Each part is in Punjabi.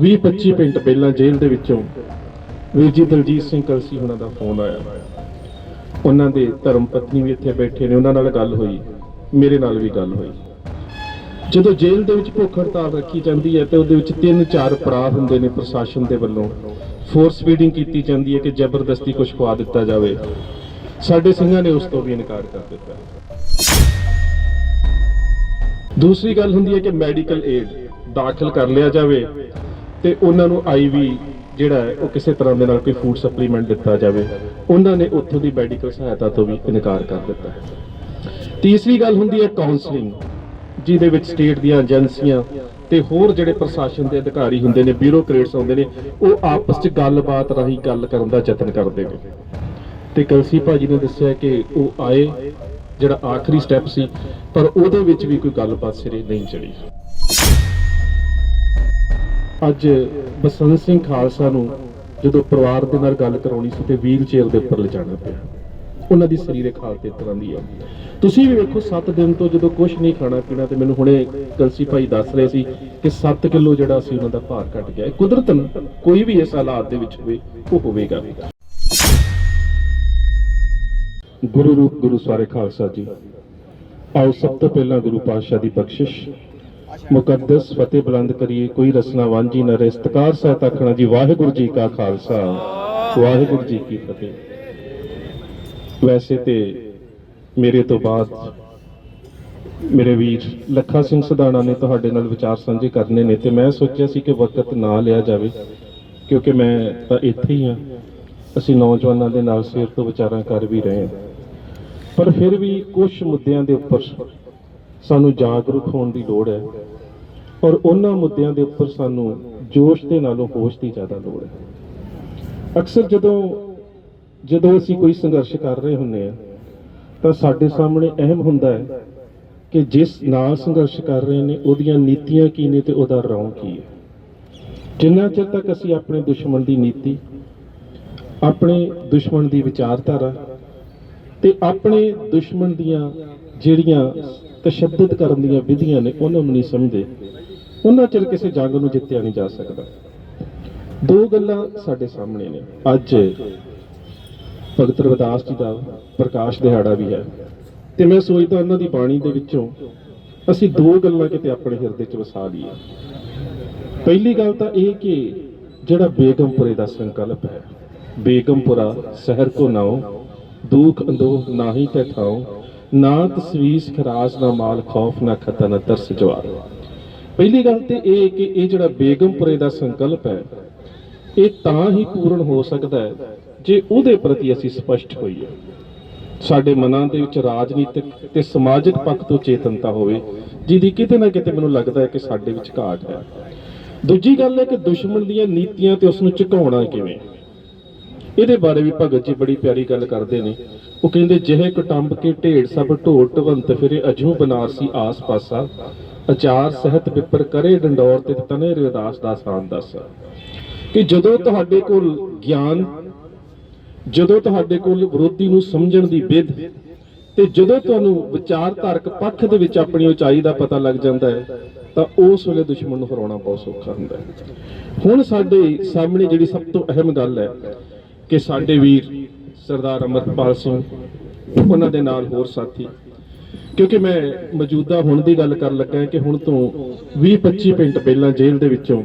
20-25 ਮਿੰਟ ਪਹਿਲਾਂ ਜੇਲ੍ਹ ਦੇ ਵਿੱਚੋਂ ਵੀਰ ਜੀ ਦਲਜੀਤ ਸਿੰਘ ਕਲਸੀ ਉਹਨਾਂ ਦਾ ਫੋਨ ਆਇਆ। ਉਹਨਾਂ ਦੇ ਧਰਮ ਪਤਨੀ ਵੀ ਇੱਥੇ ਬੈਠੇ ਨੇ, ਉਹਨਾਂ ਨਾਲ ਗੱਲ ਹੋਈ, ਮੇਰੇ ਨਾਲ ਵੀ ਗੱਲ ਹੋਈ। ਜਦੋਂ ਜੇਲ੍ਹ ਦੇ ਵਿੱਚ ਭੁੱਖ ਹੜਤਾਲ ਰੱਖੀ ਜਾਂਦੀ ਹੈ ਤੇ ਉਹਦੇ ਵਿੱਚ ਤਿੰਨ ਚਾਰ ਪੜਾਅ ਹੁੰਦੇ ਨੇ ਪ੍ਰਸ਼ਾਸਨ ਦੇ ਵੱਲੋਂ ਫੋਰਸ ਫੀਡਿੰਗ ਕੀਤੀ ਜਾਂਦੀ ਹੈ ਕਿ ਜ਼ਬਰਦਸਤੀ ਕੁਝ ਖਵਾ ਦਿੱਤਾ ਜਾਵੇ। ਸਾਡੇ ਸਿੰਘਾਂ ਨੇ ਉਸ ਤੋਂ ਵੀ ਇਨਕਾਰ ਕਰ ਦਿੱਤਾ। ਦੂਸਰੀ ਗੱਲ ਹੁੰਦੀ ਹੈ ਕਿ ਮੈਡੀਕਲ ਏਡ ਦਾਖਲ ਕਰ ਲਿਆ ਜਾਵੇ। ਤੇ ਉਹਨਾਂ ਨੂੰ ਆਈਵੀ ਜਿਹੜਾ ਹੈ, ਉਹ ਕਿਸੇ ਤਰ੍ਹਾਂ ਦੇ ਨਾਲ ਕੋਈ ਫੂਡ ਸਪਲੀਮੈਂਟ ਦਿੱਤਾ ਜਾਵੇ। ਉਹਨਾਂ ਨੇ ਉੱਥੋਂ ਦੀ ਮੈਡੀਕਲ ਸਹਾਇਤਾ ਤੋਂ ਵੀ ਇਨਕਾਰ ਕਰ ਦਿੱਤਾ ਹੈ। ਤੀਸਰੀ ਗੱਲ ਹੁੰਦੀ ਹੈ ਕਾਉਂਸਲਿੰਗ ਜਿਹਦੇ ਵਿੱਚ ਸਟੇਟ ਦੀਆਂ ਏਜੰਸੀਆਂ ਤੇ ਹੋਰ ਜਿਹੜੇ ਪ੍ਰਸ਼ਾਸਨ ਦੇ ਅਧਿਕਾਰੀ ਹੁੰਦੇ ਨੇ ਬਿਊਰੋਕਰੇਟਸ ਹੁੰਦੇ ਨੇ, ਉਹ ਆਪਸ 'ਚ ਗੱਲਬਾਤ ਰਾਹੀਂ ਗੱਲ ਕਰਨ ਦਾ ਯਤਨ ਕਰਦੇ ਨੇ। ਤੇ ਕਲਸੀ ਭਾਜੀ ਨੇ ਦੱਸਿਆ ਕਿ ਉਹ ਆਏ, ਜਿਹੜਾ ਆਖਰੀ ਸਟੈਪ ਸੀ, ਪਰ ਉਹਦੇ ਵਿੱਚ ਵੀ ਕੋਈ ਗੱਲਬਾਤ ਸਿਰੇ ਨਹੀਂ ਚੜੀ ਅੱਜ ਬਸੰਤ ਸਿੰਘ ਖਾਲਸਾ ਨੂੰ ਜਦੋਂ ਪਰਿਵਾਰ ਦੇ ਨਾਲ ਗੱਲ ਕਰਾਉਣੀ ਸੀ ਤੇ ਵੀਲ ਚੇਅਰ ਦੇ ਉੱਪਰ ਲਿਜਾਣਾ ਪਿਆ, ਉਹਨਾਂ ਦੀ ਸਰੀਰਕ ਹਾਲਤ ਇਸ ਤਰ੍ਹਾਂ ਦੀ ਆ ਤੁਸੀਂ ਵੀ ਵੇਖੋ 7 ਦਿਨ ਤੋਂ ਜਦੋਂ ਕੁਝ ਨਹੀਂ ਖਾਣਾ ਪੀਣਾ ਤੇ ਮੈਨੂੰ ਹੁਣੇ ਕਲਸੀ ਭਾਈ ਦੱਸ ਰਹੇ ਸੀ ਕਿ 7 ਕਿਲੋ ਜਿਹੜਾ ਸੀ ਉਹਨਾਂ ਦਾ ਭਾਰ ਘਟ ਗਿਆ ਹੈ। ਕੁਦਰਤਨ ਕੋਈ ਵੀ ਇਸ ਹਾਲਾਤ ਦੇ ਵਿੱਚ ਹੋਵੇ, ਉਹ ਹੋਵੇਗਾ ਗੁਰੂ ਰੂਪ ਗੁਰੂ ਸਾਰੇ ਖਾਲਸਾ ਜੀ, ਆਓ ਸਭ ਤੋਂ ਪਹਿਲਾਂ ਗੁਰੂ ਪਾਤਸ਼ਾਹ ਦੀ ਬਖਸ਼ਿਸ਼ ਮੁਕੱਦਸ ਫਤਿਹ ਬੁਲੰਦ ਕਰੀਏ, ਕੋਈ ਰਸਨਾ ਵਾਂਝੀ ਨਾ ਰਿਸਤਕਾਰ ਸਹਿਤ ਆਖਣਾ ਜੀ, ਵਾਹਿਗੁਰੂ ਜੀ ਕਾ ਖਾਲਸਾ। ਵਾਹਿਗੁਰੂ ਜੀ ਕੀ ਫਤਿਹ। ਵੈਸੇ ਤੇ ਮੇਰੇ ਤੋਂ ਬਾਅਦ ਮੇਰੇ ਵੀਰ ਲੱਖਾ ਸਿੰਘ ਸਦਾਣਾ ਨੇ ਤੁਹਾਡੇ ਨਾਲ ਵਿਚਾਰ ਸਾਂਝੇ ਕਰਨੇ ਨੇ ਤੇ ਮੈਂ ਸੋਚਿਆ ਸੀ ਕਿ ਵਕਤ ਨਾ ਲਿਆ ਜਾਵੇ, ਕਿਉਂਕਿ ਮੈਂ ਤਾਂ ਇੱਥੇ ਹੀ ਹਾਂ। ਅਸੀਂ ਨੌਜਵਾਨਾਂ ਦੇ ਨਾਲ ਸਿਰ ਤੋਂ ਵਿਚਾਰਾਂ ਕਰ ਵੀ ਰਹੇ ਹਾਂ। ਪਰ ਫਿਰ ਵੀ ਕੁਝ ਮੁੱਦਿਆਂ ਦੇ ਉੱਪਰ ਸਾਨੂੰ ਜਾਗਰੂਕ ਹੋਣ ਦੀ ਲੋੜ ਹੈ ਔਰ ਉਹਨਾਂ ਮੁੱਦਿਆਂ ਦੇ ਉੱਪਰ ਸਾਨੂੰ ਜੋਸ਼ ਦੇ ਨਾਲੋਂ ਹੋਸ਼ ਦੀ ਜ਼ਿਆਦਾ ਲੋੜ ਹੈ। ਅਕਸਰ ਜਦੋਂ ਜਦੋਂ ਅਸੀਂ ਕੋਈ ਸੰਘਰਸ਼ ਕਰ ਰਹੇ ਹੁੰਦੇ ਆ ਤਾਂ ਸਾਡੇ ਸਾਹਮਣੇ ਅਹਿਮ ਹੁੰਦਾ ਹੈ ਕਿ ਜਿਸ ਨਾਲ ਸੰਘਰਸ਼ ਕਰ ਰਹੇ ਨੇ, ਉਹਦੀਆਂ ਨੀਤੀਆਂ ਕੀ ਨੇ ਤੇ ਉਹਦਾ ਰੌਂ ਕੀ ਹੈ। ਜਿੰਨਾ ਚਿਰ ਤੱਕ ਅਸੀਂ ਆਪਣੇ ਦੁਸ਼ਮਣ ਦੀ ਨੀਤੀ, ਆਪਣੇ ਦੁਸ਼ਮਣ ਦੀ ਵਿਚਾਰਧਾਰਾ ਤੇ ਆਪਣੇ ਦੁਸ਼ਮਣ ਦੀਆਂ ਜਿਹੜੀਆਂ ਤਸ਼ੱਦਦ ਕਰਨ ਦੀਆਂ ਵਿਧੀਆਂ ਨੇ, ਉਹਨਾਂ ਨੂੰ ਨਹੀਂ ਸਮਝਦੇ। ਉਹਨਾਂ ਚਿਰ ਕਿਸੇ ਜੰਗ ਨੂੰ ਜਿੱਤਿਆ ਨਹੀਂ ਜਾ ਸਕਦਾ। ਦੋ ਗੱਲਾਂ ਸਾਡੇ ਸਾਹਮਣੇ ਨੇ। ਅੱਜ ਭਗਤ ਰਵਿਦਾਸ ਜੀ ਦਾ ਪ੍ਰਕਾਸ਼ ਦਿਹਾੜਾ ਵੀ ਹੈ। ਤੇ ਮੈਂ ਸੋਚਦਾ ਉਹਨਾਂ ਦੀ ਬਾਣੀ ਦੇ ਵਿੱਚੋਂ ਅਸੀਂ ਦੋ ਗੱਲਾਂ ਕਿਤੇ ਆਪਣੇ ਹਿਰਦੇ 'ਚ ਵਸਾ ਲਈਏ। ਪਹਿਲੀ ਗੱਲ ਤਾਂ ਇਹ ਕਿ ਜਿਹੜਾ ਬੇਗਮਪੁਰੇ ਦਾ ਸੰਕਲਪ ਹੈ, ਬੇਗਮਪੁਰਾ ਸ਼ਹਿਰ ਕੋ ਨਾਉ, ਦੁੱਖ ਅੰਦੋਹ ਨਾਹੀ ਤੇ ਥਾਉ ਨਾ ਤਸਵੀਸ ਖਰਾਸ, ਨਾ ਮਾਲ ਖੌਫ, ਨਾ ਖਤਾ, ਨਾ ਤਰਸ ਜਵਾਰ ਪਹਿਲੀ ਗੱਲ ਤੇ ਇਹ ਕਿ ਇਹ ਜਿਹੜਾ ਬੇਗਮਪੁਰੇ ਦਾ ਸੰਕਲਪ ਹੈ, ਇਹ ਤਾਂ ਹੀ ਪੂਰਨ ਹੋ ਸਕਦਾ ਹੈ ਜੇ ਉਹਦੇ ਪ੍ਰਤੀ ਅਸੀਂ ਸਪਸ਼ਟ ਹੋਈਏ। ਸਾਡੇ ਮਨਾਂ ਦੇ ਵਿੱਚ ਰਾਜਨੀਤਿਕ ਤੇ ਸਮਾਜਿਕ ਪੱਖ ਤੋਂ ਚੇਤਨਤਾ ਹੋਵੇ, ਜਿਹਦੀ ਕਿਤੇ ਨਾ ਕਿਤੇ ਮੈਨੂੰ ਲੱਗਦਾ ਹੈ ਕਿ ਸਾਡੇ ਵਿੱਚ ਘਾਟ ਹੈ। ਦੂਜੀ ਗੱਲ ਹੈ ਕਿ ਦੁਸ਼ਮਣ ਦੀਆਂ ਨੀਤੀਆਂ ਤੇ ਉਸ ਨੂੰ ਝੁਕਾਉਣਾ ਕਿਵੇਂ? ਇਹਦੇ ਬਾਰੇ ਵੀ ਭਗਤ ਜੀ ਬੜੀ ਪਿਆਰੀ ਗੱਲ ਕਰਦੇ ਨੇ। ਉਹ ਕਹਿੰਦੇ, ਜਿਹੇ ਕਟੰਬ ਕੇ ਢੇੜ ਸਭ ਢੋਲ ਢਵੰਤ ਫਿਰੇ, ਅਜੂ ਬਨਾਰਸੀ ਆਸ ਪਾਸਾ। ਅਚਾਰ ਸਹਿਤ ਵਿਪਰ ਕਰੇ ਡੰਡੌਰ ਤੇ ਤਨੇ, ਰਵਿਦਾਸ ਦਾ ਸਾਨ ਦੱਸ। ਕਿ ਜਦੋਂ ਤੁਹਾਡੇ ਕੋਲ ਗਿਆਨ, ਜਦੋਂ ਤੁਹਾਡੇ ਕੋਲ ਵਿਰੋਧੀ ਨੂੰ ਸਮਝਣ ਦੀ ਵਿਧ, ਤੇ ਜਦੋਂ ਤੁਹਾਨੂੰ ਵਿਚਾਰਧਾਰਕ ਪੱਖ ਦੇ ਵਿੱਚ ਆਪਣੀ ਉਚਾਈ ਦਾ ਪਤਾ ਲੱਗ ਜਾਂਦਾ ਹੈ, ਤਾਂ ਉਸ ਵੇਲੇ ਦੁਸ਼ਮਣ ਨੂੰ ਹਰਾਉਣਾ ਬਹੁਤ ਸੌਖਾ ਹੁੰਦਾ ਹੈ। ਹੁਣ ਸਾਡੇ ਸਾਹਮਣੇ ਜਿਹੜੀ ਸਭ ਤੋਂ ਅਹਿਮ ਗੱਲ ਹੈ ਕਿ ਸਾਡੇ ਵੀਰ ਸਰਦਾਰ ਅਮਰਪਾਲ ਸਿੰਘ, ਉਹਨਾਂ ਦੇ ਨਾਲ ਹੋਰ ਸਾਥੀ। ਕਿਉਂਕਿ ਮੈਂ ਮੌਜੂਦਾ ਹੁਣ ਦੀ ਗੱਲ ਕਰਨ ਲੱਗਾ ਕਿ ਹੁਣ ਤੋਂ 20-25 ਮਿੰਟ ਪਹਿਲਾਂ ਜੇਲ੍ਹ ਦੇ ਵਿੱਚੋਂ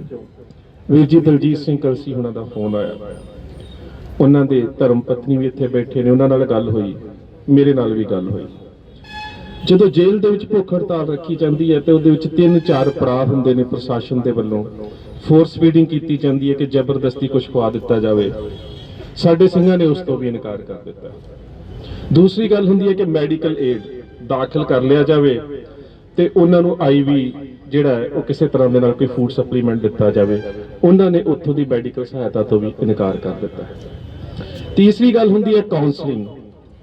ਵੀਰ ਜੀ ਦਲਜੀਤ ਸਿੰਘ ਕਲਸੀ ਉਹਨਾਂ ਦਾ ਫੋਨ ਆਇਆ। ਉਹਨਾਂ ਦੇ ਧਰਮ ਪਤਨੀ ਵੀ ਇੱਥੇ ਬੈਠੇ ਨੇ, ਉਹਨਾਂ ਨਾਲ ਗੱਲ ਹੋਈ, ਮੇਰੇ ਨਾਲ ਵੀ ਗੱਲ ਹੋਈ। ਜਦੋਂ ਜੇਲ੍ਹ ਦੇ ਵਿੱਚ ਭੁੱਖ ਹੜਤਾਲ ਰੱਖੀ ਜਾਂਦੀ ਹੈ ਤੇ ਉਹਦੇ ਵਿੱਚ ਤਿੰਨ ਚਾਰ ਪੜਾਅ ਹੁੰਦੇ ਨੇ ਪ੍ਰਸ਼ਾਸਨ ਦੇ ਵੱਲੋਂ ਫੋਰਸ ਫੀਡਿੰਗ ਕੀਤੀ ਜਾਂਦੀ ਹੈ ਕਿ ਜ਼ਬਰਦਸਤੀ ਕੁਝ ਖਵਾ ਦਿੱਤਾ ਜਾਵੇ। ਸਾਡੇ ਸਿੰਘਾਂ ਨੇ ਉਸ ਤੋਂ ਵੀ ਇਨਕਾਰ ਕਰ ਦਿੱਤਾ। ਦੂਸਰੀ ਗੱਲ ਹੁੰਦੀ ਹੈ ਕਿ ਮੈਡੀਕਲ ਏਡ ਦਾਖਲ ਕਰ ਲਿਆ ਜਾਵੇ ਤੇ ਉਹਨਾਂ ਨੂੰ ਆਈਵੀ ਜਿਹੜਾ ਹੈ, ਉਹ ਕਿਸੇ ਤਰ੍ਹਾਂ ਦੇ ਨਾਲ ਕੋਈ ਫੂਡ ਸਪਲੀਮੈਂਟ ਦਿੱਤਾ ਜਾਵੇ, ਉਹਨਾਂ ਨੇ ਉੱਥੋਂ ਦੀ ਮੈਡੀਕਲ ਸਹਾਇਤਾ ਤੋਂ ਵੀ ਇਨਕਾਰ ਕਰ ਦਿੱਤਾ। ਤੀਸਰੀ ਗੱਲ ਹੁੰਦੀ ਹੈ ਕਾਉਂਸਲਿੰਗ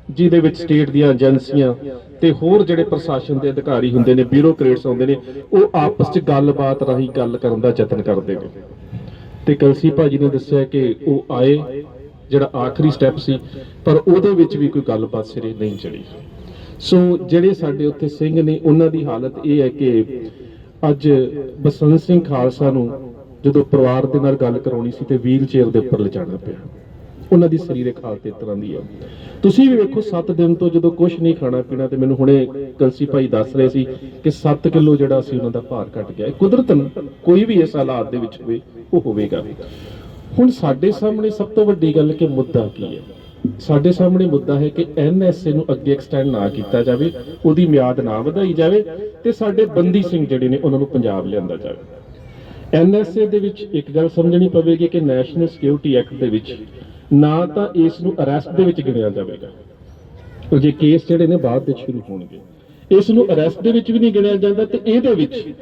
ਜਿਹਦੇ ਵਿੱਚ ਸਟੇਟ ਦੀਆਂ ਏਜੰਸੀਆਂ ਤੇ ਹੋਰ ਜਿਹੜੇ ਪ੍ਰਸ਼ਾਸਨ ਦੇ ਅਧਿਕਾਰੀ ਹੁੰਦੇ ਨੇ ਬਿਊਰੋਕਰੇਟਸ ਹੁੰਦੇ ਨੇ, ਉਹ ਆਪਸ 'ਚ ਗੱਲਬਾਤ ਰਾਹੀਂ ਗੱਲ ਕਰਨ ਦਾ ਯਤਨ ਕਰਦੇ ਨੇ। ਤੇ ਕਲਸੀ ਭਾਜੀ ਨੇ ਦੱਸਿਆ ਕਿ ਉਹ ਆਏ ਜਿਹੜਾ ਆਖਰੀ ਸਟੈਪ ਸੀ, ਪਰ ਉਹਦੇ ਵਿੱਚ ਵੀ ਕੋਈ ਗੱਲਬਾਤ ਸਿਰੇ ਨਹੀਂ ਚੜੀ ਸੋ ਜਿਹੜੇ ਸਾਡੇ ਉੱਥੇ ਸਿੰਘ ਨੇ, ਉਹਨਾਂ ਦੀ ਹਾਲਤ ਇਹ ਹੈ ਕਿ ਅੱਜ ਬਸੰਤ ਸਿੰਘ ਖਾਲਸਾ ਨੂੰ ਜਦੋਂ ਪਰਿਵਾਰ ਦੇ ਨਾਲ ਗੱਲ ਕਰਾਉਣੀ ਸੀ ਤੇ ਵੀਲ ਚੇਅਰ ਦੇ ਉੱਪਰ ਲਿਜਾਣਾ ਪਿਆ। ਉਹਨਾਂ ਦੀ ਸਰੀਰਕ ਹਾਲਤ ਇਸ ਤਰ੍ਹਾਂ ਦੀ ਹੈ ਤੁਸੀਂ ਵੀ ਵੇਖੋ 7 ਦਿਨ ਤੋਂ ਜਦੋਂ ਕੁਝ ਨਹੀਂ ਖਾਣਾ ਪੀਣਾ ਤੇ ਮੈਨੂੰ ਹੁਣੇ ਕਲਸੀ ਭਾਈ ਦੱਸ ਰਹੇ ਸੀ ਕਿ 7 ਕਿਲੋ ਜਿਹੜਾ ਸੀ ਉਹਨਾਂ ਦਾ ਭਾਰ ਘਟ ਗਿਆ। ਇਹ ਕੁਦਰਤਨ ਕੋਈ ਵੀ ਇਸ ਹਾਲਾਤ ਦੇ ਵਿੱਚ ਹੋਵੇ, ਉਹ ਹੋਵੇਗਾ। ਹੁਣ ਸਾਡੇ ਸਾਹਮਣੇ ਸਭ ਤੋਂ ਵੱਡੀ ਗੱਲ ਕਿ ਮੁੱਦਾ ਕੀ ਹੈ? ਸਾਡੇ ਸਾਹਮਣੇ ਮੁੱਦਾ ਹੈ ਕਿ ਐਨਐਸਏ ਨੂੰ ਅੱਗੇ ਐਕਸਟੈਂਡ ਨਾ ਕੀਤਾ ਜਾਵੇ, ਉਹਦੀ ਮਿਆਦ ਨਾ ਵਧਾਈ ਜਾਵੇ ਤੇ ਸਾਡੇ ਬੰਦੀ ਸਿੰਘ ਜਿਹੜੇ ਨੇ, ਉਹਨਾਂ ਨੂੰ ਪੰਜਾਬ ਲਿਆਂਦਾ ਜਾਵੇ। ਐਨਐਸਏ ਦੇ ਵਿੱਚ ਇੱਕ ਗੱਲ ਸਮਝਣੀ ਪਵੇਗੀ ਕਿ ਨੈਸ਼ਨਲ ਸਿਕਿਉਰਿਟੀ ਐਕਟ ਦੇ ਵਿੱਚ ਨਾ ਤਾਂ ਇਸ ਨੂੰ ਅਰੈਸਟ ਦੇ ਵਿੱਚ ਗਿਣਿਆ ਜਾਵੇਗਾ। ਉਹ ਜੇ ਕੇਸ ਜਿਹੜੇ ਨੇ ਬਾਅਦ ਵਿੱਚ ਸ਼ੁਰੂ ਹੋਣਗੇ। ਇਸ ਨੂੰ ਅਰੈਸਟ ਦੇ ਵਿੱਚ ਵੀ ਨਹੀਂ ਗਿਣਿਆ ਜਾਂਦਾ ਤੇ ਇਹਦੇ ਵਿੱਚ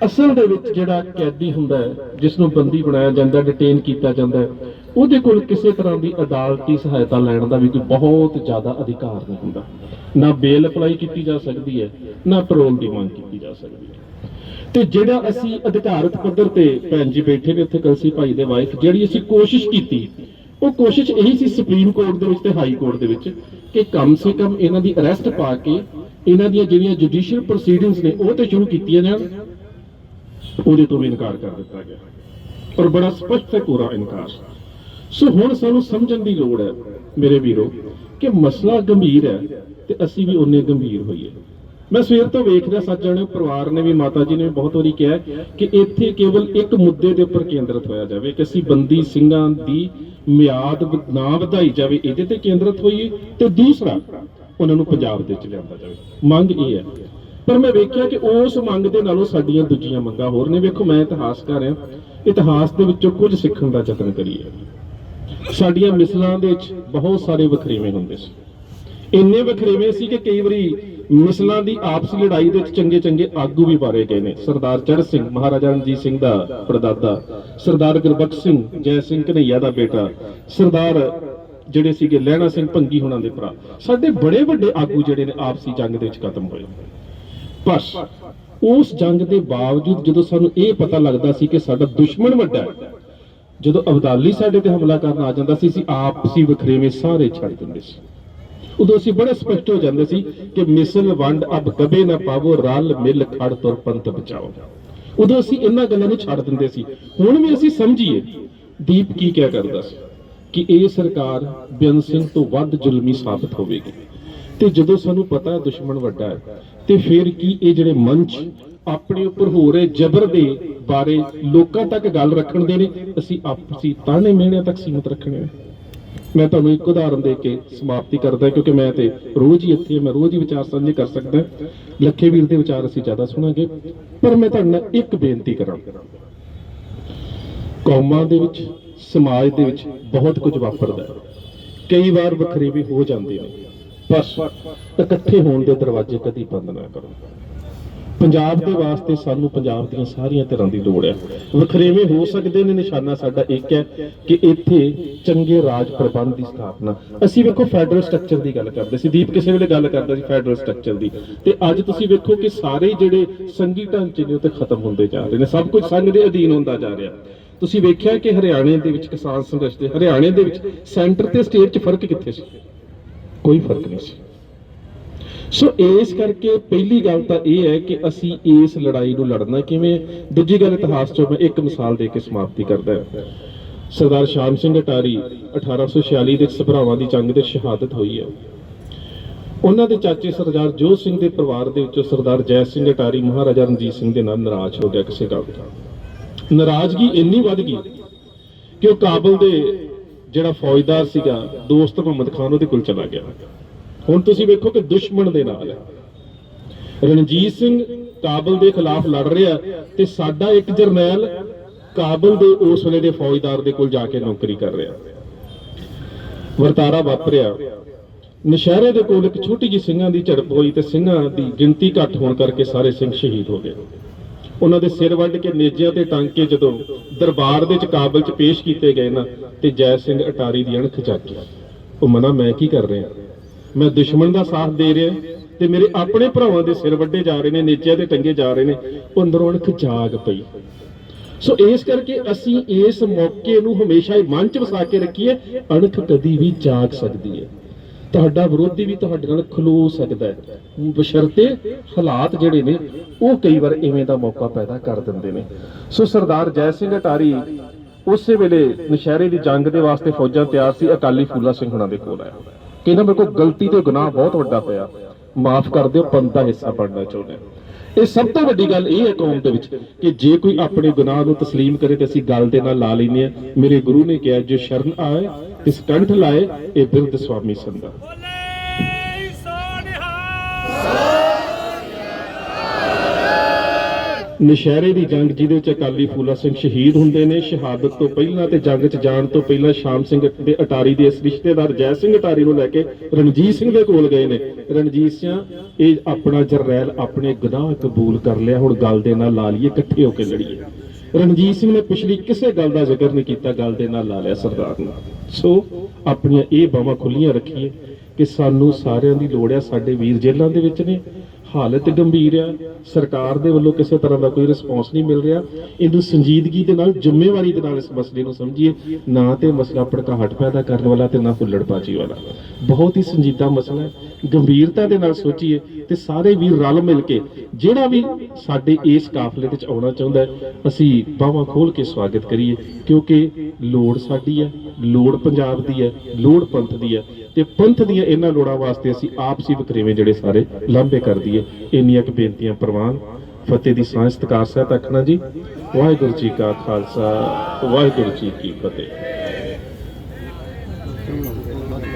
ਅਸਲ ਦੇ ਵਿੱਚ ਜਿਹੜਾ ਕੈਦੀ ਹੁੰਦਾ ਹੈ ਜਿਸ ਨੂੰ ਬੰਦੀ ਬਣਾਇਆ ਜਾਂਦਾ ਡਿਟੇਨ ਕੀਤਾ ਜਾਂਦਾ ਹੈ, ਉਹਦੇ ਕੋਲ ਕਿਸੇ ਤਰ੍ਹਾਂ ਦੀ ਅਦਾਲਤੀ ਸਹਾਇਤਾ ਲੈਣ ਦਾ ਵੀ ਕੋਈ ਬਹੁਤ ਜ਼ਿਆਦਾ ਅਧਿਕਾਰ ਨਹੀਂ ਹੁੰਦਾ। ਨਾ ਬੇਲ ਅਪਲਾਈ ਕੀਤੀ ਜਾ ਸਕਦੀ ਹੈ, ਨਾ ਪੈਰੋਲ ਦੀ ਮੰਗ ਕੀਤੀ ਜਾ ਸਕਦੀ ਹੈ। ਤੇ ਜਿਹੜਾ ਅਸੀਂ ਅਧਿਕਾਰਤ ਪੱਧਰ ਤੇ ਭੈਣ ਜੀ ਬੈਠੇ ਨੇ ਉੱਥੇ ਕਲਸੀ ਭਾਈ ਦੇ ਵਾਈਫ ਜਿਹੜੀ ਅਸੀਂ ਕੋਸ਼ਿਸ਼ ਕੀਤੀ, ਉਹ ਕੋਸ਼ਿਸ਼ ਇਹੀ ਸੀ ਸੁਪਰੀਮ ਕੋਰਟ ਦੇ ਵਿੱਚ ਤੇ ਹਾਈ ਕੋਰਟ ਦੇ ਵਿੱਚ ਕਿ ਕਮ ਸੇ ਕਮ ਇਹਨਾਂ ਦੀ ਅਰੈਸਟ ਪਾ ਕੇ ਇਹਨਾਂ ਦੀਆਂ ਜਿਹੜੀਆਂ ਜੁਡੀਸ਼ੀਅਲ ਪ੍ਰੋਸੀਡਿੰਗਸ ਨੇ, ਉਹ ਤੇ ਸ਼ੁਰੂ ਕੀਤੀਆਂ ਜਾਣ ਉਹਦੇ ਤੋਂ ਵੀ ਇਨਕਾਰ ਕਰ ਦਿੱਤਾ ਗਿਆ। ਔਰ ਬੜਾ ਸਪਸ਼ਟ ਤੇ ਪੂਰਾ ਇਨਕਾਰ। ਸੋ ਹੁਣ ਸਾਨੂੰ ਸਮਝਣ ਦੀ ਲੋੜ ਹੈ, ਮੇਰੇ ਵੀਰੋ, ਕਿ ਮਸਲਾ ਗੰਭੀਰ ਹੈ ਤੇ ਅਸੀਂ ਵੀ ਉਨੇ ਗੰਭੀਰ ਹੋਈਏ। ਮੈਂ ਸਵੇਰ ਤੋਂ ਵੇਖ ਰਿਹਾ ਸੱਚ ਜਾਣੇ ਪਰਿਵਾਰ ਨੇ ਵੀ, ਮਾਤਾ ਜੀ ਨੇ ਵੀ ਬਹੁਤ ਵਾਰੀ ਕਿਹਾ ਕਿ ਇੱਥੇ ਕੇਵਲ ਇੱਕ ਮੁੱਦੇ ਦੇ ਉੱਪਰ ਕੇਂਦਰਿਤ ਹੋਇਆ ਜਾਵੇ ਕਿ ਅਸੀਂ ਬੰਦੀ ਸਿੰਘਾਂ ਦੀ ਮਿਆਦ ਨਾ ਵਧਾਈ ਜਾਵੇ, ਇਹਦੇ ਤੇ ਕੇਂਦਰਿਤ ਹੋਈਏ ਤੇ ਦੂਸਰਾ ਉਹਨਾਂ ਨੂੰ ਪੰਜਾਬ ਦੇ ਵਿੱਚ ਲਿਆਂਦਾ ਜਾਵੇ। ਮੰਗ ਇਹ ਹੈ ਪਰ ਮੈਂ ਵੇਖਿਆ ਕਿ ਉਸ ਮੰਗ ਦੇ ਨਾਲੋਂ ਸਾਡੀਆਂ ਦੂਜੀਆਂ ਮੰਗਾਂ ਹੋਰ ਨੇ। ਵੇਖੋ, ਮੈਂ ਇਤਿਹਾਸਕਾਰ ਹਾਂ ਇਤਿਹਾਸ ਦੇ ਵਿੱਚੋਂ ਕੁਝ ਸਿੱਖਣ ਦਾ ਯਤਨ ਕਰੀਏ। ਸਾਡੀਆਂ ਮਿਸਲਾਂ ਦੇ ਵਿੱਚ ਬਹੁਤ ਸਾਰੇ ਵਖਰੇਵੇਂ ਹੁੰਦੇ ਸੀ। ਇੰਨੇ ਵਖਰੇਵੇਂ ਸੀ ਕਿ ਕਈ ਵਾਰੀ ਮਿਸਲਾਂ ਦੀ ਆਪਸੀ ਲੜਾਈ ਦੇ ਵਿੱਚ ਚੰਗੇ ਚੰਗੇ ਆਗੂ ਵੀ ਮਾਰੇ ਗਏ ਨੇ। ਸਰਦਾਰ ਚੜ੍ਹ ਸਿੰਘ, ਮਹਾਰਾਜਾ ਰਣਜੀਤ ਸਿੰਘ ਦਾ ਪੜਦਾਦਾ, ਸਰਦਾਰ ਗੁਰਬਖਸ਼ ਸਿੰਘ, ਜੈ ਸਿੰਘ ਕਨਈਆ ਦਾ ਬੇਟਾ, ਸਰਦਾਰ ਜਿਹੜੇ ਸੀਗੇ ਲਹਿਣਾ ਸਿੰਘ ਭੰਗੀ ਹੁਣਾਂ ਦੇ ਭਰਾ। ਸਾਡੇ ਬੜੇ ਵੱਡੇ ਆਗੂ ਜਿਹੜੇ ਨੇ ਆਪਸੀ ਜੰਗ ਦੇ ਵਿੱਚ ਖਤਮ ਹੋਏ। ਪਰ ਉਸ ਜੰਗ ਦੇ ਬਾਵਜੂਦ ਜਦੋਂ ਸਾਨੂੰ ਇਹ ਪਤਾ ਲੱਗਦਾ ਸੀ ਕਿ ਸਾਡਾ ਦੁਸ਼ਮਣ ਵੱਡਾ ਹੈ, ਜਦੋਂ ਅਬਦਾਲੀ ਸਾਡੇ ਤੇ ਹਮਲਾ ਕਰਨ ਆ ਜਾਂਦਾ ਸੀ, ਅਸੀਂ ਆਪਸੀ ਵਖਰੇਵੇਂ ਸਾਰੇ ਛੱਡ ਦਿੰਦੇ ਸੀ। ਉਦੋਂ ਅਸੀਂ ਬੜੇ ਸਪਸ਼ਟ ਹੋ ਜਾਂਦੇ ਸੀ ਕਿ ਮਿਸਲ ਵੰਡ ਅਬ ਕਬੇ ਨਾ ਪਾਵੋ, ਰਲ ਮਿਲ ਖੜ ਤੁਰ ਪੰਥ ਬਚਾਓ। ਉਦੋਂ ਅਸੀਂ ਇਹਨਾਂ ਗੱਲਾਂ ਨੂੰ ਛੱਡ ਦਿੰਦੇ ਸੀ। ਹੁਣ ਵੀ ਅਸੀਂ ਸਮਝੀਏ, ਦੀਪ ਕੀ ਕਿਆ ਕਰਦਾ ਸੀ? ਕਿ ਇਹ ਸਰਕਾਰ ਬਿਆਨ ਸਿੰਘ ਤੋਂ ਵੱਧ ਜ਼ੁਲਮੀ ਸਾਬਤ ਹੋਵੇਗੀ। ਤੇ ਜਦੋਂ ਸਾਨੂੰ ਪਤਾ ਹੈ ਦੁਸ਼ਮਣ ਵੱਡਾ ਹੈ, ਤੇ ਫਿਰ ਕੀ ਇਹ ਜਿਹੜੇ ਮੰਚ ਆਪਣੇ ਉੱਪਰ ਹੋ ਰਹੇ ਜ਼ਬਰ ਦੇ ਬਾਰੇ ਲੋਕਾਂ ਤੱਕ ਗੱਲ ਰੱਖਣ ਦੇ ਨੇ? ਅਸੀਂ ਆਪਸੀ ਤਾਣੇ ਮਿਹਣਿਆਂ ਤੱਕ ਸੀਮਤ ਰੱਖਣੇ ਨੇ। ਮੈਂ ਤੁਹਾਨੂੰ ਇੱਕ ਉਦਾਹਰਨ ਦੇ ਕੇ ਸਮਾਪਤੀ ਕਰਦਾ, ਕਿਉਂਕਿ ਮੈਂ ਤੇ ਰੋਜ਼ ਹੀ ਇੱਥੇ, ਮੈਂ ਰੋਜ਼ ਹੀ ਵਿਚਾਰ ਸਾਂਝੇ ਕਰ ਸਕਦਾ ਲੱਖੇ ਵੀਰ ਦੇ ਵਿਚਾਰ ਅਸੀਂ ਜ਼ਿਆਦਾ ਸੁਣਾਂਗੇ, ਪਰ ਮੈਂ ਤੁਹਾਡੇ ਨਾਲ ਇੱਕ ਬੇਨਤੀ ਕਰਾਂ। ਕੌਮਾਂ ਦੇ ਵਿੱਚ ਸਮਾਜ ਦੇ ਵਿੱਚ ਬਹੁਤ ਕੁਝ ਵਾਪਰਦਾ ਹੈ। ਕਈ ਵਾਰ ਵੱਖਰੇ ਹੋ ਜਾਂਦੇ ਨੇ, ਪਰ ਇਕੱਠੇ ਹੋਣ ਦੇ ਦਰਵਾਜ਼ੇ ਕਦੀ ਬੰਦ ਨਾ ਕਰੋ। ਪੰਜਾਬ ਦੇ ਵਾਸਤੇ ਸਾਨੂੰ ਪੰਜਾਬ ਦੀਆਂ ਸਾਰੀਆਂ ਤਰ੍ਹਾਂ ਦੀ ਲੋੜ ਹੈ। ਵਖਰੇਵੇਂ ਹੋ ਸਕਦੇ ਨੇ ਨਿਸ਼ਾਨਾ ਸਾਡਾ ਇੱਕ ਹੈ ਕਿ ਇੱਥੇ ਚੰਗੇ ਰਾਜ ਪ੍ਰਬੰਧ ਦੀ ਸਥਾਪਨਾ। ਅਸੀਂ ਵੇਖੋ ਫੈਡਰਲ ਸਟਰਕਚਰ ਦੀ ਗੱਲ ਕਰਦੇ ਸੀ, ਦੀਪ ਕਿਸੇ ਵੇਲੇ ਗੱਲ ਕਰਦਾ ਸੀ ਫੈਡਰਲ ਸਟਰਕਚਰ ਦੀ। ਤੇ ਅੱਜ ਤੁਸੀਂ ਵੇਖੋ ਕਿ ਸਾਰੇ ਜਿਹੜੇ ਸੰਘੀ ਢਾਂਚੇ ਨੇ ਉਹ ਤੇ ਖਤਮ ਹੁੰਦੇ ਜਾ ਰਹੇ ਨੇ। ਸਭ ਕੁਝ ਸੰਘ ਦੇ ਅਧੀਨ ਹੁੰਦਾ ਜਾ ਰਿਹਾ। ਤੁਸੀਂ ਵੇਖਿਆ ਕਿ ਹਰਿਆਣੇ ਦੇ ਵਿੱਚ ਕਿਸਾਨ ਸੰਘਰਸ਼ ਦੇ ਹਰਿਆਣੇ ਦੇ ਵਿੱਚ ਸੈਂਟਰ ਤੇ ਸਟੇਟ 'ਚ ਫ਼ਰਕ ਕਿੱਥੇ ਸੀ? ਕੋਈ ਫ਼ਰਕ ਨਹੀਂ ਸੀ। ਸੋ ਇਸ ਕਰਕੇ ਪਹਿਲੀ ਗੱਲ ਤਾਂ ਇਹ ਹੈ ਕਿ ਅਸੀਂ ਇਸ ਲੜਾਈ ਨੂੰ ਲੜਨਾ ਕਿਵੇਂ ਦੂਜੀ ਗੱਲ ਇਤਿਹਾਸ ਚੋਂ ਮੈਂ ਇੱਕ ਮਿਸਾਲ ਦੇ ਕੇ ਸਮਾਪਤੀ ਕਰਦਾ ਸਰਦਾਰ ਸ਼ਾਮ ਸਿੰਘ ਅਟਾਰੀ 1846 ਦੇ ਸਭਰਾਵਾਂ ਦੀ ਜੰਗ ਦੇ ਸ਼ਹਾਦਤ ਹੋਈ ਹੈ। ਉਹਨਾਂ ਦੇ ਚਾਚੇ ਸਰਦਾਰ ਜੋਤ ਸਿੰਘ ਦੇ ਪਰਿਵਾਰ ਦੇ ਵਿੱਚੋਂ ਸਰਦਾਰ ਜੈ ਸਿੰਘ ਅਟਾਰੀ, ਮਹਾਰਾਜਾ ਰਣਜੀਤ ਸਿੰਘ ਦੇ ਨਾਲ ਨਾਰਾਜ਼ ਹੋ ਗਿਆ ਕਿਸੇ ਗੱਲ ਦਾ। ਨਾਰਾਜ਼ਗੀ ਇੰਨੀ ਵੱਧ ਗਈ ਕਿ ਉਹ ਕਾਬਲ ਦੇ ਜਿਹੜਾ ਫੌਜਦਾਰ ਸੀਗਾ, ਦੋਸਤ ਮੁਹੰਮਦ ਖਾਨ, ਉਹਦੇ ਕੋਲ ਚਲਾ ਗਿਆ। ਹੁਣ ਤੁਸੀਂ ਵੇਖੋ ਕਿ ਦੁਸ਼ਮਣ ਦੇ ਨਾਲ ਹੈ ਰਣਜੀਤ ਸਿੰਘ ਕਾਬਲ ਦੇ ਖਿਲਾਫ ਲੜ ਰਿਹਾ ਤੇ ਸਾਡਾ ਇੱਕ ਜਰਨੈਲ ਕਾਬਲ ਦੇ ਉਸ ਵੇਲੇ ਦੇ ਫੌਜਦਾਰ ਦੇ ਕੋਲ ਜਾ ਕੇ ਨੌਕਰੀ ਕਰ ਰਿਹਾ। ਵਰਤਾਰਾ ਵਾਪਰਿਆ। ਨਸ਼ਹਿਰੇ ਦੇ ਕੋਲ ਇੱਕ ਛੋਟੀ ਜਿਹੀ ਸਿੰਘਾਂ ਦੀ ਝੜਪ ਹੋਈ ਤੇ ਸਿੰਘਾਂ ਦੀ ਗਿਣਤੀ ਘੱਟ ਹੋਣ ਕਰਕੇ ਸਾਰੇ ਸਿੰਘ ਸ਼ਹੀਦ ਹੋ ਗਏ। ਉਹਨਾਂ ਦੇ ਸਿਰ ਵੱਢ ਕੇ ਨੇਜਿਆਂ ਤੇ ਟਾਂਕੇ ਜਦੋਂ ਦਰਬਾਰ ਦੇ ਚ ਕਾਬਲ 'ਚ ਪੇਸ਼ ਕੀਤੇ ਗਏ ਨਾ, ਤੇ ਜੈ ਸਿੰਘ ਅਟਾਰੀ ਦੀ ਅਣਖ ਚੱਕ ਉਹ ਮਨਾ, ਮੈਂ ਕੀ ਕਰ ਰਿਹਾ? ਮੈਂ ਦੁਸ਼ਮਣ ਦਾ ਸਾਥ ਦੇ ਰਿਹਾ ਤੇ ਮੇਰੇ ਆਪਣੇ ਭਰਾਵਾਂ ਦੇ ਸਿਰ ਵੱਢੇ ਜਾ ਰਹੇ ਨੇ, ਨੇਜਿਆਂ ਤੇ ਟੰਗੇ ਜਾ ਰਹੇ ਨੇ, ਉਹ ਅੰਦਰੋਂ ਅਣਖ ਜਾਗ ਪਈ। ਸੋ ਇਸ ਕਰਕੇ ਅਸੀਂ ਇਸ ਮੌਕੇ ਨੂੰ ਹਮੇਸ਼ਾ ਹੀ ਮਨ 'ਚ ਵਸਾ ਕੇ ਰੱਖੀਏ, ਅਣਖ ਕਦੀ ਵੀ ਜਾਗ ਸਕਦੀ ਹੈ। ਤੁਹਾਡਾ ਵਿਰੋਧੀ ਵੀ ਤੁਹਾਡੇ ਨਾਲ ਖਲੋ ਸਕਦਾ ਹੈ। ਬਸ਼ਰਤੇ ਹਾਲਾਤ ਜਿਹੜੇ ਨੇ, ਉਹ ਕਈ ਵਾਰ ਇਵੇਂ ਦਾ ਮੌਕਾ ਪੈਦਾ ਕਰ ਦਿੰਦੇ ਨੇ। ਸੋ ਸਰਦਾਰ ਜੈ ਸਿੰਘ ਅਟਾਰੀ ਉਸੇ ਵੇਲੇ ਨਸ਼ਹਿਰੇ ਦੀ ਜੰਗ ਦੇ ਵਾਸਤੇ ਫੌਜਾਂ ਤਿਆਰ ਸੀ, ਅਕਾਲੀ ਫੂਲਾ ਸਿੰਘ ਹੁਣਾਂ ਦੇ ਕੋਲ ਆਇਆ। ਕਹਿੰਦਾ ਮੇਰੇ ਕੋਲ ਗਲਤੀ ਤੇ ਗੁਨਾਹ ਬਹੁਤ ਵੱਡਾ ਹੋਇਆ ਮਾਫ ਕਰ ਦਿਓ ਪੰਥ ਦਾ ਹਿੱਸਾ ਬਣਨਾ ਚਾਹੁੰਦੇ ਹਾਂ। ਇਹ ਸਭ ਤੋਂ ਵੱਡੀ ਗੱਲ ਇਹ ਹੈ ਕੌਮ ਦੇ ਵਿੱਚ ਕਿ ਜੇ ਕੋਈ ਆਪਣੇ ਗੁਨਾਹ ਨੂੰ ਤਸਲੀਮ ਕਰੇ ਤੇ ਅਸੀਂ ਗੱਲ ਦੇ ਨਾਲ ਲਾ ਲੈਂਦੇ ਆ ਮੇਰੇ ਗੁਰੂ ਨੇ ਕਿਹਾ, ਜੋ ਸ਼ਰਨ ਆਏ ਇਸ ਕੰਠ ਲਾਏ, ਇਹ ਬਿਰਧ ਸੁਆਮੀ ਸੰਦਾ ਨਸ਼ਹਿਰੇ ਦੀ ਜੰਗ ਜਿਹਦੇ ਵਿੱਚ ਅਕਾਲੀ ਫੂਲਾ ਸਿੰਘ ਸ਼ਹੀਦ ਹੁੰਦੇ ਨੇ, ਸ਼ਹਾਦਤ ਤੋਂ ਪਹਿਲਾਂ ਤੇ ਜੰਗ 'ਚ ਜਾਣ ਤੋਂ ਪਹਿਲਾਂ ਸ਼ਾਮ ਸਿੰਘ ਦੇ ਅਟਾਰੀ ਦੇ ਇਸ ਰਿਸ਼ਤੇਦਾਰ ਜੈ ਸਿੰਘ ਅਟਾਰੀ ਨੂੰ ਲੈ ਕੇ ਰਣਜੀਤ ਸਿੰਘ ਦੇ ਕੋਲ ਗਏ ਨੇ। ਰਣਜੀਤ ਸਿੰਘ, ਇਹ ਆਪਣਾ ਜਰਨੈਲ ਆਪਣੇ ਗੁਨਾਹ ਕਬੂਲ ਕਰ ਲਿਆ, ਹੁਣ ਗੱਲ ਦੇ ਨਾਲ ਲਾ ਲਈਏ, ਇਕੱਠੇ ਹੋ ਕੇ ਲੜੀਏ। ਰਣਜੀਤ ਸਿੰਘ ਨੇ ਪਿਛਲੀ ਕਿਸੇ ਗੱਲ ਦਾ ਜ਼ਿਕਰ ਨਹੀਂ ਕੀਤਾ, ਗੱਲ ਦੇ ਨਾਲ ਲਾ ਲਿਆ ਸਰਦਾਰ ਨੂੰ। ਸੋ, ਆਪਣੀਆਂ ਇਹ ਬਾਹਾਂ ਖੁੱਲੀਆਂ ਰੱਖੀਏ ਕਿ ਸਾਨੂੰ ਸਾਰਿਆਂ ਦੀ ਲੋੜ ਹੈ ਸਾਡੇ ਵੀਰ ਜੇਲ੍ਹਾਂ ਦੇ ਵਿੱਚ ਨੇ ਹਾਲਤ ਗੰਭੀਰ ਆ। ਸਰਕਾਰ ਦੇ ਵੱਲੋਂ ਕਿਸੇ ਤਰ੍ਹਾਂ ਦਾ ਕੋਈ ਰਿਸਪੌਂਸ ਨਹੀਂ ਮਿਲ ਰਿਹਾ। ਇਹਨੂੰ ਸੰਜੀਦਗੀ ਦੇ ਨਾਲ, ਜ਼ਿੰਮੇਵਾਰੀ ਦੇ ਨਾਲ ਇਸ ਮਸਲੇ ਨੂੰ ਸਮਝੀਏ। ਨਾ ਤੇ ਮਸਲਾ ਭੜਕਾਹਟ ਪੈਦਾ ਕਰਨ ਵਾਲਾ ਤੇ ਨਾ ਹੁੱਲੜਬਾਜ਼ੀ ਵਾਲਾ। ਬਹੁਤ ਹੀ ਸੰਜੀਦਾ ਮਸਲਾ ਹੈ। ਗੰਭੀਰਤਾ ਦੇ ਨਾਲ ਸੋਚੀਏ ਤੇ ਸਾਰੇ ਵੀਰ ਰਲ ਮਿਲ ਕੇ, ਜਿਹੜਾ ਵੀ ਸਾਡੇ ਇਸ ਕਾਫਲੇ ਵਿੱਚ ਆਉਣਾ ਚਾਹੁੰਦਾ ਹੈ, ਅਸੀਂ ਬਾਹਾਂ ਖੋਲ ਕੇ ਸਵਾਗਤ ਕਰੀਏ। ਕਿਉਂਕਿ ਲੋੜ ਸਾਡੀ ਹੈ, ਲੋੜ ਪੰਜਾਬ ਦੀ ਹੈ, ਲੋੜ ਪੰਥ ਦੀ ਹੈ। ਤੇ ਪੰਥ ਦੀਆਂ ਇਹਨਾਂ ਲੋੜਾਂ ਵਾਸਤੇ ਅਸੀਂ ਆਪਸੀ ਵਕਰੇਵੇਂ ਜਿਹੜੇ ਸਾਰੇ ਲਾਂਭੇ ਕਰ ਦਈਏ। ਇੰਨੀਆਂ ਕੁ ਬੇਨਤੀਆਂ ਪ੍ਰਵਾਨ। ਫਤਿਹ ਦੀ ਸਾਂਝ ਸਤਿਕਾਰ ਸਾਹਿਬ ਆਖਣਾ ਜੀ। ਵਾਹਿਗੁਰੂ ਜੀ ਕਾ ਖਾਲਸਾ, ਵਾਹਿਗੁਰੂ ਜੀ ਕੀ ਫਤਿਹ।